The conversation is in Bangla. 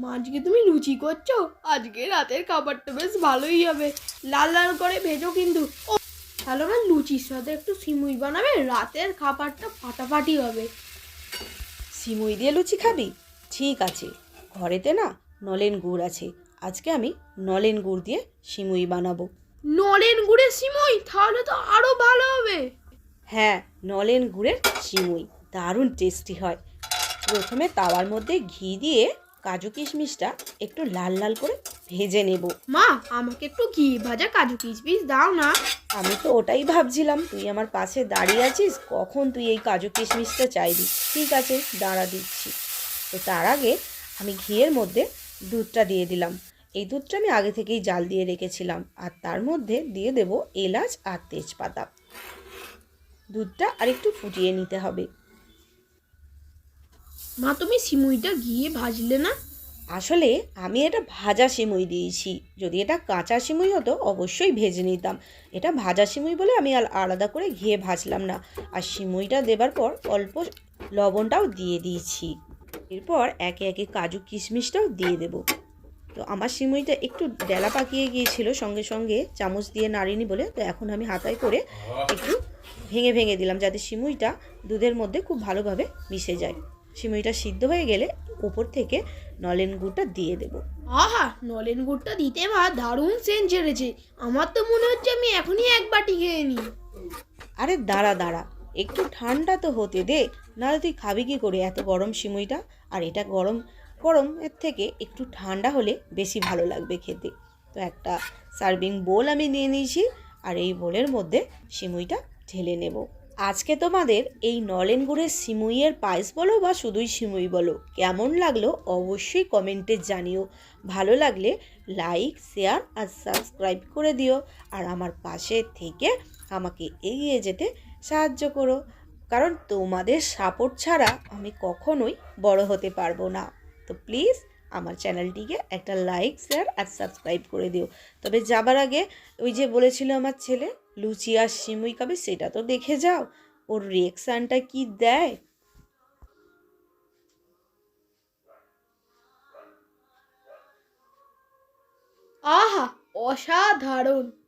মা আজকে তুমি লুচি করছ? আজকে রাতের খাবারটা বেশ ভালোই হবে। লাল লাল করে ভেজো কিন্তু। ও তাহলে আমার লুচির সাথে একটু সিমুই বানাবে রাতের খাবারটা ফাটাফাটি হবে। সিমুই দিয়ে লুচি খাবি? ঠিক আছে। ঘরেতে না নলেন গুড় আছে। আজকে আমি নলেন গুড় দিয়ে সিমুই বানাবো। নলেন গুড়ের সিমুই? তাহলে তো আরও ভালো হবে। হ্যাঁ নলেন গুড়ের সিমুই। দারুণ টেস্টি হয়। প্রথমে তাওয়ার মধ্যে ঘি দিয়ে কাজু কিশমিশটা একটু লাল লাল করে ভেজে নেব। মা আমাকে একটু ঘি ভাজা কাজু কিশমিশ দাও না। আমি তো ওটাই ভাবছিলাম তুই আমার পাশে দাঁড়িয়ে আছিস কখন তুই এই কাজু কিশমিশটা চাইবি? ঠিক আছে দাঁড়া দিচ্ছি। তো তার আগে আমি ঘিয়ের মধ্যে দুধটা দিয়ে দিলাম। এই দুধটা আমি আগে থেকেই জাল দিয়ে রেখেছিলাম আর তার মধ্যে দিয়ে দেব এলাচ আর তেজপাতা। দুধটা আর একটু ফুটিয়ে নিতে হবে। মা, তুমি সিমুইটা ঘিয়ে ভাজলে না? আসলে আমি এটা ভাজা সিমুই দিয়েছি। যদি এটা কাঁচা সিমুই হতো, অবশ্যই ভেজে নিতাম। এটা ভাজা সিমুই বলে আমি আল- আলাদা করে ঘিয়ে ভাজলাম না। আর সিমুইটা দেবার পর অল্প লবণটাও দিয়ে দিয়েছি। এরপর একে একে কাজু কিশমিশটাও দিয়ে দেব। তো আমার সিমুইটা একটু ডেলা পাকিয়ে গিয়েছিল সঙ্গে সঙ্গে, চামচ দিয়ে নাড়িনি বলে, তো এখন আমি হাতায় করে একটু ভেঙে ভেঙে দিলাম যাতে সিমুইটা দুধের মধ্যে খুব ভালোভাবে মিশে যায়। সিমুইটা সিদ্ধ হয়ে গেলে উপর থেকে নলেন গুড়টা দিয়ে দেব। আহা নলেন গুড়টা দিতে মা দারুণ সেন্ট ছেড়েছে আমার তো মনে হচ্ছে আমি এখনই এক বাটি খেয়ে নিই। আরে দাঁড়া দাঁড়া একটু ঠান্ডা তো হতে দে নাহলে তুই খাবি কি করে এত গরম সিমুইটা আর এটা গরম গরম এর থেকে একটু ঠান্ডা হলে বেশি ভালো লাগবে খেতে। তো একটা সার্ভিং বোল আমি নিয়ে নিয়েছি আর এই বোলের মধ্যে সিমুইটা ঢেলে নেব। আজকে তোমাদের এই নলেন গুড়ের সিমুইয়ের পায়েস বলো বা শুধুই সিমুই বলো, কেমন লাগল অবশ্যই কমেন্টে জানিও। ভালো লাগলে লাইক শেয়ার আর সাবস্ক্রাইব করে দিও আর আমার পাশে থেকে আমাকে এগিয়ে যেতে সাহায্য করো, কারণ তোমাদের সাপোর্ট ছাড়া আমি কখনোই বড় হতে পারব না। তো প্লিজ আমার চ্যানেলটিকে একটা লাইক, শেয়ার আর সাবস্ক্রাইব করে দিও। তবে যাবার আগে ওই যে বলেছিল আমার ছেলে, লুচি আর সিমুই খাবে, সেটা তো দেখে যাও। ওর রিয়েকশানটা কি দেয়? আহা, অসাধারণ।